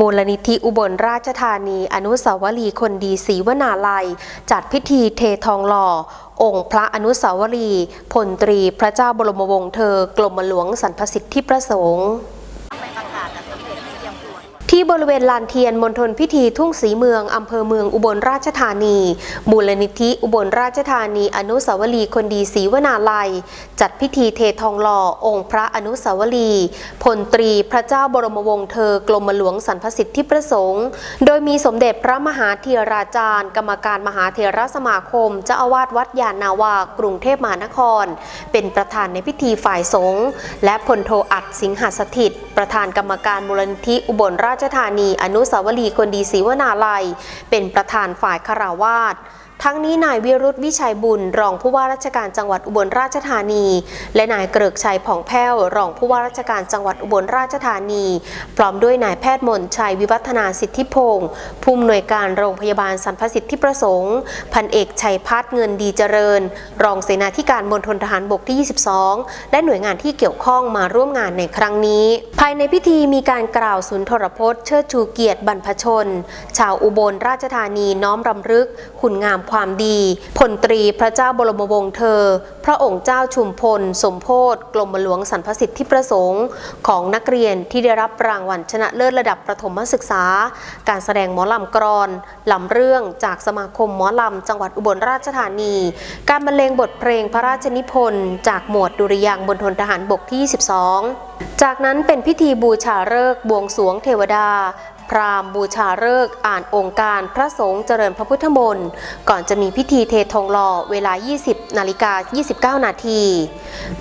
มูลนิธิอุบลราชธานี อนุสาวรีย์คนดีศรีวนาลัย จัดพิธีเททองหล่อ องค์พระอนุสาวรีย์พลตรีพระเจ้าบรมวงศ์เธอ กรมหลวงสรรพสิทธิประสงค์ ที่บริเวณลานเทียนมณฑลพิธีทุ่งศรีเมือง อำเภอเมืองอุบลราชธานี มูลนิธิอุบลราชธานี อนุสาวรีย์คนดีศรีวนาลัย จัดพิธีเททองหล่อองค์พระอนุสาวรีย์พลตรีพระเจ้าบรมวงศ์เธอกรมหลวงสรรพสิทธิประสงค์ โดยมีสมเด็จพระมหาเถราจารย์ กรรมการมหาเถรสมาคมเจ้าอาวาสวัดยานนาวา กรุงเทพมหานคร เป็นประธานในพิธีฝ่ายสงฆ์และพลโทอัดสิงหสถิต ประธานกรรมการมูลนิธิอุบลราชธานี อนุสาวรีย์คนดีศรีวนาลัย เป็นประธานฝ่ายคาราวาส ทั้งนี้นายวิรุธวิชัยบุญ รองผู้ว่าราชการจังหวัดอุบลราชธานี และนายเกริกชัยผ่องแผ้ว รองผู้ว่าราชการจังหวัดอุบลราชธานี พร้อมด้วยนายแพทย์มนชัยวิวัฒนาสิทธิพงศ์ผู้อำนวยการโรงพยาบาลสรรพสิทธิประสงค์ พันเอกชัยพัฒน์เงินดีเจริญ รองเสนาธิการมณฑลทหารบกที่ 22 และหน่วยงานที่เกี่ยวข้องมาร่วมงานในครั้งนี้ ภายในพิธีมีการกล่าวสุนทรพจน์เชิดชูเกียรติบรรพชน ชาวอุบลราชธานีน้อมรำลึกคุณงามความดีพลตรีพระเจ้าบรมวงศ์เธอ พระองค์เจ้าชุมพล สมโพธกรมหลวงสรรพสิทธิประสงค์ ของนักเรียนที่ได้รับรางวัลชนะเลิศระดับประถมศึกษา การแสดงหมอลำกรอนลำเรื่องจากสมาคมหมอลำจังหวัดอุบลราชธานี การบรรเลงบทเพลงพระราชนิพนธ์จากหมวดดุริยางบนทนทหารบกที่ 22 จากนั้นเป็นพิธีบูชาฤกษ์บวงสรวงเทวดา พราหมณ์บูชาฤกษ์อ่านองค์การพระสงฆ์เจริญพระพุทธมนต์ ก่อนจะมีพิธีเททองหล่อเวลา 20 นาฬิกา 29 นาที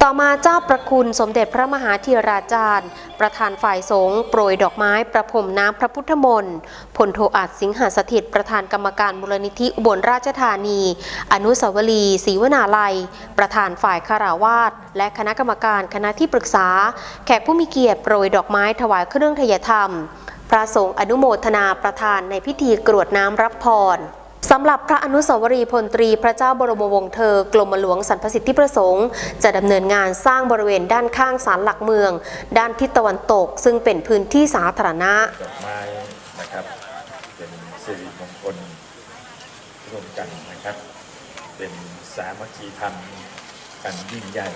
ต่อมาเจ้าประคุณสมเด็จพระมหาธีราจารย์ ประธานฝ่ายสงฆ์โปรยดอกไม้ประพรมน้ำพระพุทธมนต์พลโทอาจสิงหาสถิตประธานกรรมการมูลนิธิอุบลราชธานี อนุสาวรีย์ศรีวนาลัย ประธานฝ่ายคาราวาสและคณะกรรมการคณะที่ปรึกษา แขกผู้มีเกียรติโปรยดอกไม้ถวายเครื่องทยธรรม พระสงฆ์อนุโมทนาประธานในพิธีกรวดน้ำรับพรสำหรับพระอนุสาวรีย์พลตรีพระเจ้าบรมวงศ์เธอกรมหลวงสรรพสิทธิประสงค์ จะดำเนินงานสร้างบริเวณด้านข้างศาลหลักเมือง ด้านทิศตะวันตก ซึ่งเป็นพื้นที่สาธารณะดอกไม้นะครับ เป็นสิริมงคลร่วมกันนะครับ เป็นสามัคคีธรรมกันยิ่งใหญ่